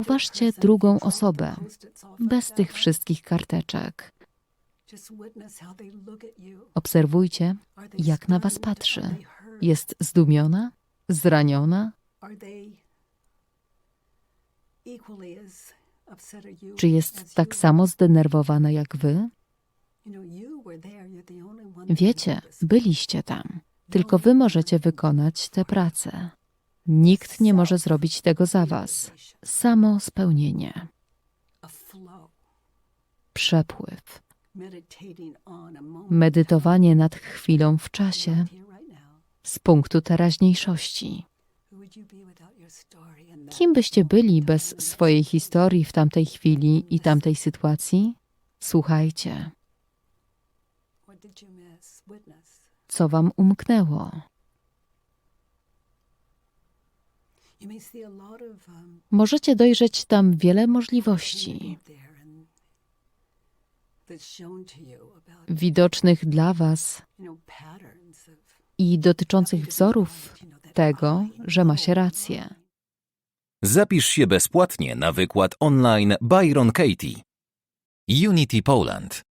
Uważcie drugą osobę, bez tych wszystkich karteczek. Obserwujcie, jak na was patrzy. Jest zdumiona, zraniona, czy jest tak samo zdenerwowana jak wy? Wiecie, byliście tam. Tylko wy możecie wykonać tę pracę. Nikt nie może zrobić tego za was. Samo spełnienie, przepływ, medytowanie nad chwilą w czasie z punktu teraźniejszości. Kim byście byli bez swojej historii w tamtej chwili i tamtej sytuacji? Słuchajcie, co wam umknęło. Możecie dojrzeć tam wiele możliwości, widocznych dla was i dotyczących wzorów tego, że ma się rację. Zapisz się bezpłatnie na wykład online Byron Katie. Unity Poland